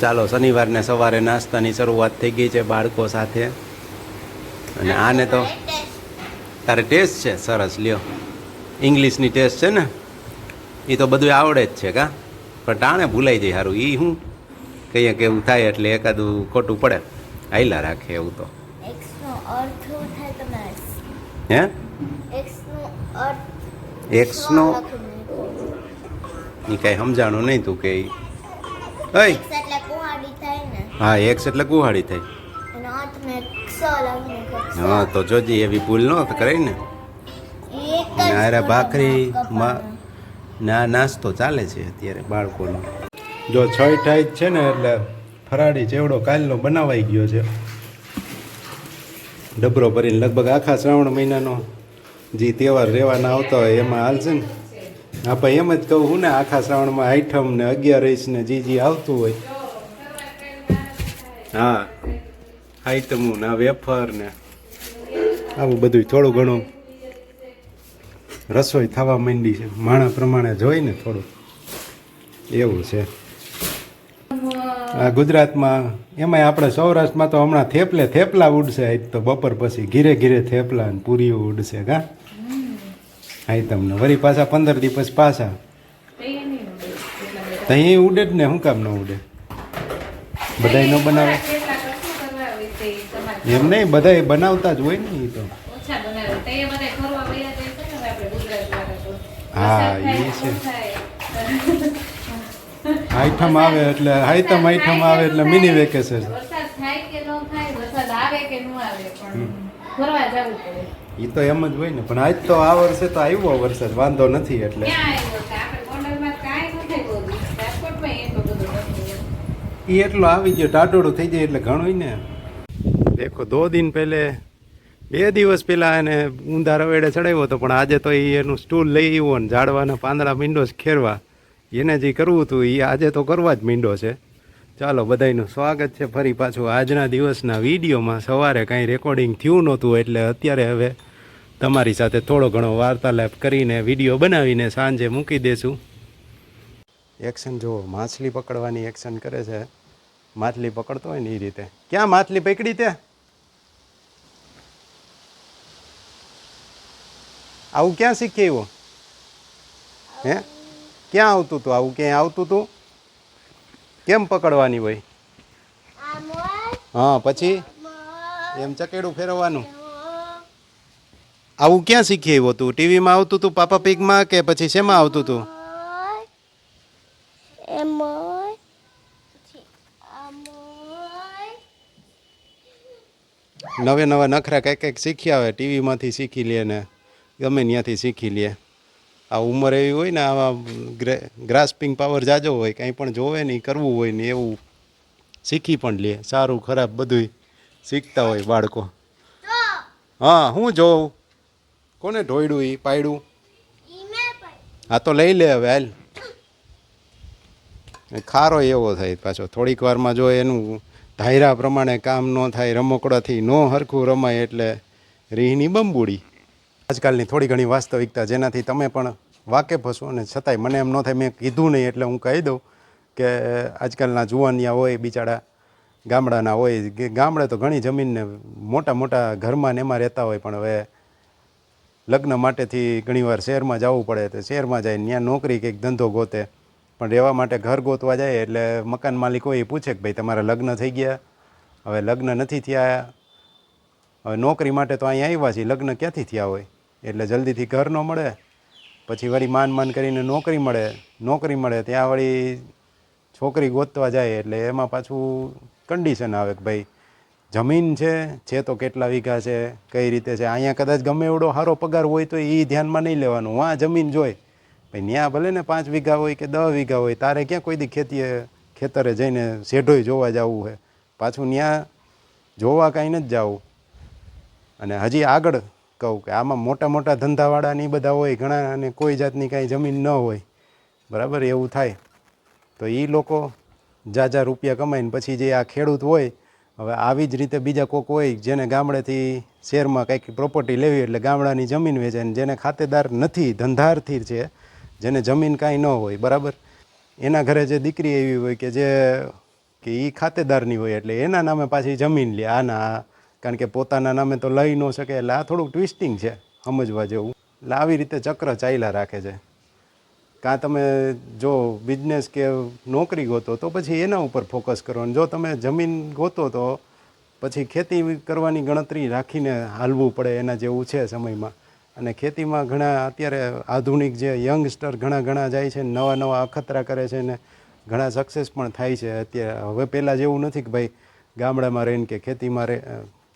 ચાલો, શનિવારને સવારે નાસ્તાની શરૂઆત થઈ ગઈ છે બાળકો સાથે. અને આને તો તારે ટેસ્ટ છે, સરસ, લ્યો. ઇંગ્લિશની ટેસ્ટ છે ને એ તો બધું આવડે જ છે કા? પણ ટાણે ભૂલાઈ જાય સારું એ હું કહીએ કે એવું થાય એટલે એકાદું ખોટું પડે. હાઈલા રાખે એવું તો. હે? એક્સ નો અર્થ એક્સ નો લખીને એ કાંઈ સમજાણું નહીં તું કે થાય હા એક્સ એટલે કુહાડી થાય. હા તો જોજી એવી ભૂલ ન કરે ને. વસ્તુ ભાખરી. ના નાસ્તો ચાલે છે અત્યારે બાળકોનો. જો છ અઠાઈસ છે ને એટલે ફરાળી ચેવડો કાલનો બનાવાઈ ગયો છે. ડબરો ભરીને લગભગ આખા શ્રાવણ મહિનાનો જે તહેવાર રહેવાના આવતા હોય એમાં હાલશે ને. આપણે એમ જ કહું હું ને, આખા શ્રાવણમાં આઠમ ને અગિયારસ ને જે જે આવતું હોય. હા, આઈટમું ને વેફર ને, આવું બધું થોડું ઘણું રસોઈ થવા માંડી છે. માણા પ્રમાણે જોઈને થોડું. એવું છે. ગુજરાતમાં એમાંય આપણે સૌરાષ્ટ્રમાં તો હમણાં થેપલે થેપલા ઉડશે. આજ તો બપોર પછી ઘીરે ઘીરે થેપલા અને પૂરીઓ ઉડશે કા? હા તમને. વળી પાછા પંદર દિવસ પાછા. અહીં ઉડે જ ને શું કામ ન ઉડે? બધાય ન બનાવે? એમ નહીં બધાય બનાવતા જ હોય ને એ તો. હા, એ છે. આઈટમ આવે એટલે આઈટમ હાઈઠમ આવે એટલે મિની વેકેશન વરસાદ થાય કે ન થાય? વરસાદ આવે કે ન આવે? પણ ફરવા જવું પડે. એ તો એમ જ હોય ને પણ આજ તો આ વર્ષે તો આવ્યો વરસાદ વાંધો નથી એટલે. એ એટલો આવી ગયો ટાટોડો થઈ જાય એટલે ઘણું ને. દેખો દો દિન પહેલે બે દિવસ પહેલા એને ઊંધા રવેડે ચડાવ્યો હતો પણ આજે તો એ એનું સ્ટૂલ લઈ આવ્યો ને ઝાડવાના પાંદડા વિન્ડોઝ ખેરવા. એને જે કરવું હતું એ આજે તો કરવા જ મીંડો છે. ચાલો, બધાયનું સ્વાગત છે. ફરી પાછું આજના દિવસના વિડીયોમાં સવારે કાંઈ રેકોર્ડિંગ થયું નહોતું એટલે અત્યારે હવે તમારી સાથે થોડો ઘણો વાર્તાલાપ કરીને વીડિયો બનાવીને સાંજે મૂકી દેશું. એક્શન જુઓ, માછલી પકડવાની એક્શન કરે છે. માછલી પકડતો હોય ને એ રીતે. ક્યાં માછલી પકડી ત્યાં આવું ક્યાં શીખી એવું હે? ક્યાં આવતું હતું આવું ક્યાંય આવતું હતું કેમ પકડવાની હોય? હા પછી? એમ ચકેડું ફેરવવાનું? આવું ક્યાં શીખી આવ્યું હતું ટીવીમાં આવતું હતું પાપા પીકમાં કે પછી શેમાં આવતું હતું. નવે નવા નખરા કંઈક કંઈક શીખ્યા આવે ટીવીમાંથી શીખી લે ને ગમે ત્યાંથી શીખી લે. આ ઉંમર એવી હોય ને આવા ગ્રાસ્પિંગ પાવર જાજો હોય કંઈ પણ જોવે નહીં કરવું હોય ને એવું શીખી પણ લે. સારું ખરાબ બધુંય શીખતા હોય બાળકો. હા હું જોઉં. કોને ઢોયડું એ પાયડું? હા તો લઈ લે હવે હાલ. ખારો એવો થાય પાછો. થોડીક વારમાં જો એનું ધાયરા પ્રમાણે કામ ન થાય રમકડાથી ન હરખું રમાય એટલે રીહની બંબુડી. આજકાલની થોડી ઘણી વાસ્તવિકતા જેનાથી તમે પણ વાકેફ હશો અને છતાંય મને એમ ન થાય, મેં કીધું નહીં એટલે હું કહી દઉં કે આજકાલના જુવાનિયા હોય, બિચારા ગામડાના હોય ગામડે તો ઘણી જમીનને મોટા મોટા ઘરમાં ને એમાં રહેતા હોય, પણ હવે લગ્ન માટેથી ઘણીવાર શહેરમાં જવું પડે તો શહેરમાં જાય, ત્યાં નોકરી કંઈક ધંધો ગોતે, પણ રહેવા માટે ઘર ગોતવા જાય એટલે મકાન માલિક એ પૂછે કે ભાઈ તમારા લગ્ન થઈ ગયા? હવે લગ્ન નથી થયા. હવે નોકરી માટે તો અહીંયા આવ્યા છીએ, લગ્ન ક્યાંથી થયા હોય? એટલે જલ્દીથી ઘર ન મળે, પછી વળી માન માન કરીને નોકરી મળે નોકરી મળે, ત્યાં વળી છોકરી ગોતવા જાય એટલે એમાં પાછું કન્ડિશન આવે કે ભાઈ જમીન છે છે તો કેટલા વીઘા છે, કઈ રીતે છે, અહીંયા કદાચ ગમે એવડો સારો પગાર હોય તો એ ધ્યાનમાં નહીં લેવાનું. વાં જમીન જોઈ, ભાઈ ત્યાં ભલે ને પાંચ વીઘા હોય કે દસ વીઘા હોય, તારે ક્યાં કોઈ દી ખેતીએ, ખેતરે જઈને શેઢોય જોવા જવું છે પાછું ત્યાં જોવા કાંઈ નથી જવું. અને હજી આગળ કહું કે આમાં મોટા મોટા ધંધાવાળા ને બધા હોય, ઘણા અને કોઈ જાતની કાંઈ જમીન ન હોય. બરાબર? એવું થાય. તો એ લોકો જાજા રૂપિયા કમાઈને પછી જે આ ખેડૂત હોય, હવે આવી જ રીતે બીજા કોક હોય જેને ગામડેથી શહેરમાં કંઈક પ્રોપર્ટી લેવી એટલે ગામડાની જમીન વેચે જેને ખાતેદાર નથી, ધંધારથી છે, જેને જમીન કાંઈ ન હોય. બરાબર? એના ઘરે જે દીકરી એવી હોય કે જે, કે એ ખાતેદારની હોય એટલે એના નામે પાછી જમીન લે. આના. કારણ કે પોતાના નામે તો લઈ ન શકે, એટલે આ થોડુંક ટ્વિસ્ટિંગ છે, સમજવા જેવું. એટલે આવી રીતે ચક્ર ચાલ્યા રાખે છે. કાં તમે જો બિઝનેસ કે નોકરી ગોતો, તો પછી એના ઉપર ફોકસ કરો. જો તમે જમીન ગોતો, તો પછી ખેતી કરવાની ગણતરી રાખીને હાલવું પડે એના જેવું છે સમયમાં. અને ખેતીમાં ઘણા અત્યારે આધુનિક જે યંગસ્ટર ઘણા ઘણા જાય છે, નવા નવા અખતરા કરે છે ને ઘણા સક્સેસ પણ થાય છે અત્યારે. હવે પહેલાં જેવું નથી કે ભાઈ ગામડામાં રહીને કે ખેતીમાં રહે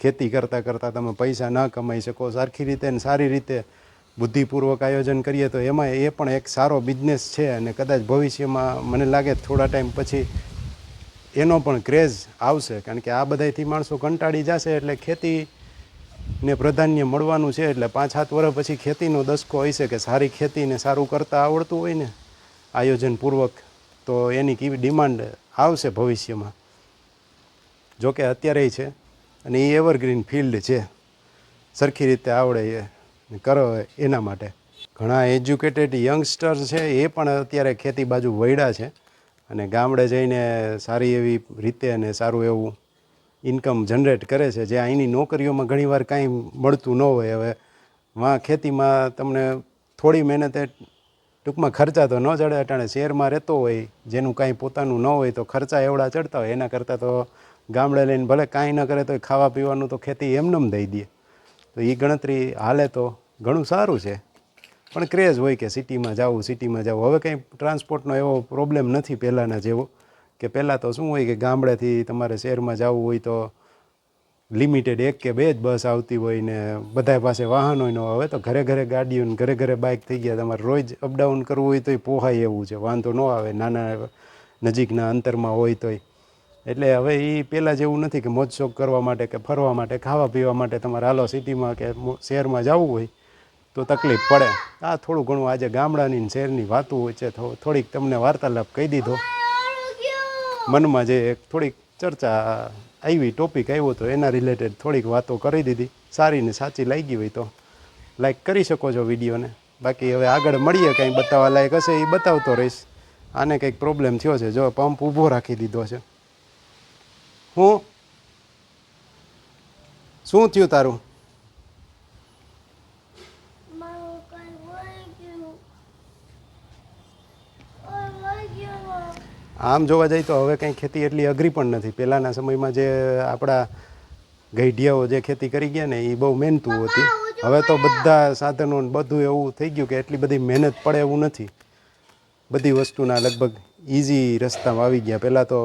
ખેતી કરતાં કરતાં તમે પૈસા ના કમાઈ શકો. સરખી રીતે ને સારી રીતે બુદ્ધિપૂર્વક આયોજન કરીએ તો એમાં એ પણ એક સારો બિઝનેસ છે અને કદાચ ભવિષ્યમાં મને લાગે થોડા ટાઈમ પછી એનો પણ ક્રેઝ આવશે. કારણ કે આ બધાયથી માણસો કંટાળી જશે એટલે ખેતી ને પ્રાધાન્ય મળવાનું છે એટલે પાંચ સાત વર્ષ પછી ખેતીનો દસકો હશે કે સારી ખેતીને સારું કરતાં આવડતું હોય ને આયોજનપૂર્વક તો એની કેવી ડિમાન્ડ આવશે ભવિષ્યમાં. જોકે અત્યારે છે. અને એ એવરગ્રીન ફિલ્ડ છે. સરખી રીતે આવડે એ કરો એના માટે. ઘણા એજ્યુકેટેડ યંગસ્ટર છે, એ પણ અત્યારે ખેતી બાજુ વળ્યા છે અને ગામડે જઈને સારી એવી રીતે અને સારું એવું ઇન્કમ જનરેટ કરે છે. જે અહીંની નોકરીઓમાં ઘણીવાર કાંઈ મળતું ન હોય. હવે વાં ખેતીમાં તમને થોડી મહેનતે ટૂંકમાં ખર્ચા તો ન ચડે, અટાણે શહેરમાં રહેતો હોય, જેનું કાંઈ પોતાનું ન હોય તો ખર્ચા એવડા ચડતા હોય. એના કરતાં તો ગામડે લઈને ભલે કાંઈ ન કરે તો ખાવા પીવાનું તો ખેતી એમને દઈ દે. તો એ ગણતરી હાલે તો ઘણું સારું છે. પણ ક્રેઝ હોય કે સિટીમાં જવું સિટીમાં જવું. હવે કંઈ ટ્રાન્સપોર્ટનો એવો પ્રોબ્લેમ નથી પહેલાંના જેવો કે પહેલાં તો શું હોય કે ગામડેથી તમારે શહેરમાં જવું હોય તો લિમિટેડ એક કે બે જ બસ આવતી હોય ને બધા પાસે વાહનો ન હોય હવે તો ઘરે ઘરે ગાડીઓ ને ઘરે ઘરે બાઇક થઈ ગયા. તમારે રોજ અપડાઉન કરવું હોય તોય પોહાય એવું છે. વાંધો ન આવે. નાના નજીકના અંતરમાં હોય તોય. એટલે હવે એ પહેલાં જેવું નથી કે મોજ શોખ કરવા માટે કે ફરવા માટે, ખાવા પીવા માટે તમારે હાલો સિટીમાં કે શહેરમાં જવું હોય તો તકલીફ પડે. આ થોડું ઘણું આજે ગામડાની શહેરની વાતો હોય છે થોડીક તમને વાર્તાલાપ કહી દીધો. મનમાં જે એક થોડીક ચર્ચા આવી, ટોપિક આવ્યો તો એના રિલેટેડ થોડીક વાતો કરી દીધી. સારી ને સાચી લાગી હોય તો લાઈક કરી શકો છો વિડીયોને. બાકી હવે આગળ મળીએ, કંઈ બતાવવા લાયક હશે એ બતાવતો રહીશ. આને કંઈક પ્રોબ્લેમ થયો છે, જો પંપ ઊભો રાખી દીધો છે. હું? શું થયું તારું? આમ જોવા જઈએ તો હવે કંઈ ખેતી એટલી અઘરી પણ નથી. પહેલાંના સમયમાં જે આપણા ગઈઢિયાઓ જે ખેતી કરી ગયા ને એ બહુ મહેનતું હતી. હવે તો બધા સાધનો બધું એવું થઈ ગયું કે એટલી બધી મહેનત પડે એવું નથી. બધી વસ્તુના લગભગ ઇઝી રસ્તામાં આવી ગયા. પહેલાં તો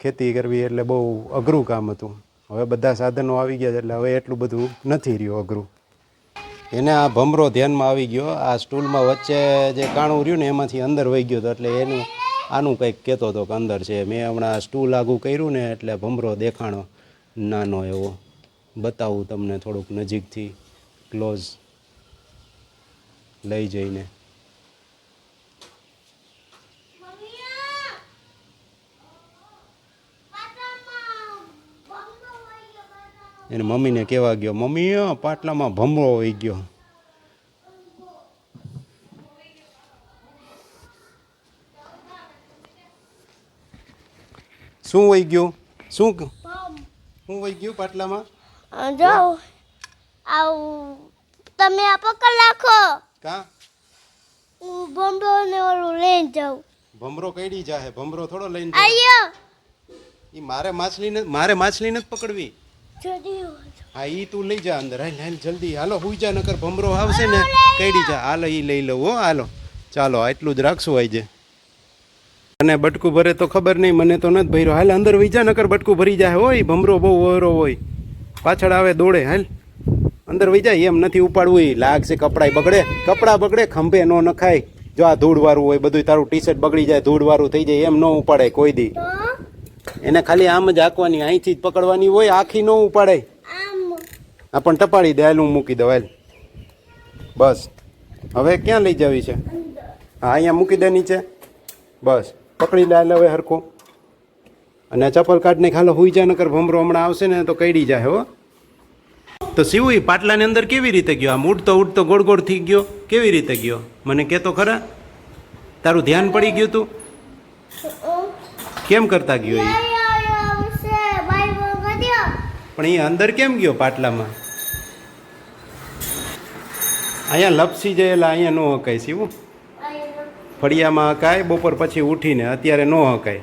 ખેતી કરવી એટલે બહુ અઘરું કામ હતું. હવે બધા સાધનો આવી ગયા એટલે હવે એટલું બધું નથી રહ્યું અઘરું. એને આ ભમરો ધ્યાનમાં આવી ગયો. આ સ્ટૂલમાં વચ્ચે જે કાણું રહ્યું ને એમાંથી અંદર વહી ગયો હતો એટલે એનું, આનું કંઈક કહેતો હતો કે અંદર છે. મેં હમણાં સ્ટૂલ આગું કર્યું ને એટલે ભમરો દેખાણો નાનો એવો. બતાવું તમને થોડુંક નજીકથી. ક્લોઝ. લઈ જઈને. એને મમ્મીને કહેવા ગયો મમ્મી પાટલામાં ભમરો વહી ગયો. શું વહી ગયું? શું શું વહી ગયું પાટલામાં? જો આવું તમે આ પકડ રાખો કા? હું ભમરો ને ઓલું લઈને જાઉં. ભમરો કઈડી જાહે? ભમરો થોડો લઈને આયો. એ મારે માછલીને મારે માછલી નથી પકડવી. હા, ઈ તું લઈ જા અંદર. હાલ હાલ, જલ્દી. હાલો, હુઈ જા, નકર ભમરો આવશે ને કઈડી જા. હાલો, ઈ લઈ લઉં, હો, હાલો. ચાલો, આટલું જ રાખશું આજે. અને બટકું ભરે તો ખબર નહીં, મને તો નથી ભર્યો. હાલ, અંદર વહી જા, નકર બટકું ભરી જાય. હોય ભમરો બહુ ઓરો હોય. પાછળ આવે દોડે, હાલ. અંદર વહી જાય, એમ નથી ઉપાડવું ઈ. લાગશે કપડાય બગડે. કપડાં બગડે, ખંભે ન નખાય. જો આ ધૂળવાળું હોય બધું તારું ટી શર્ટ બગડી જાય ધૂળવાળું થઈ જાય, એમ ન ઉપાડે કોઈ દી. એને ખાલી આમ જ હાંકવાની અહીંથી જ પકડવાની હોય આખી ન ઉપાડે. આ પણ ટપાડી દે હાલ હું મૂકી દઉં હાલ. બસ. હવે ક્યાં લઈ જવી છે? હા અહીંયા મૂકી દે નીચે. બસ. પકડી લે હવે હરખું. અને ચપ્પલ કાઢને ખાલો હુઈ જા નકર ભમરો હમણાં આવશે ને તો કઈડી જાય હો. તો શિવ પાટલાની અંદર કેવી રીતે ગયો? આમ ઉડતો ઉડતો ગોળ ગોળ થઈ ગયો કેવી રીતે ગયો? મને કહેતો ખરા? તારું ધ્યાન પડી ગયું તું? કેમ કરતા ગયો એ પણ એ અંદર કેમ ગયો પાટલામાં? અહીંયા લપસી જયેલા અહીંયા ન હકાય શિવ ફળિયામાં હકાય બપોર પછી ઉઠીને અત્યારે ન હકાય.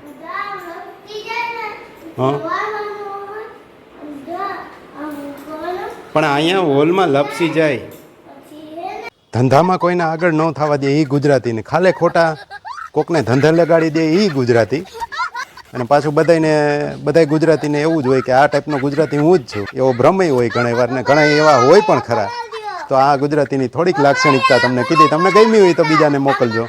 હા? પણ અહીંયા હોલમાં લપસી જાય. ધંધામાં કોઈને આગળ ન થવા દે એ ગુજરાતીને. ખાલે ખોટા કોકને ધંધા લગાડી દે એ ગુજરાતી. અને પાછું બધાને બધાય ગુજરાતીને એવું જ હોય કે આ ટાઈપનો ગુજરાતી હું જ છું. એવો ભ્રમય હોય ઘણી વાર ને ઘણા એવા હોય પણ ખરા. તો આ ગુજરાતીની થોડીક લાક્ષણિકતા તમને કીધી. તમને ગમી હોય તો બીજાને મોકલજો.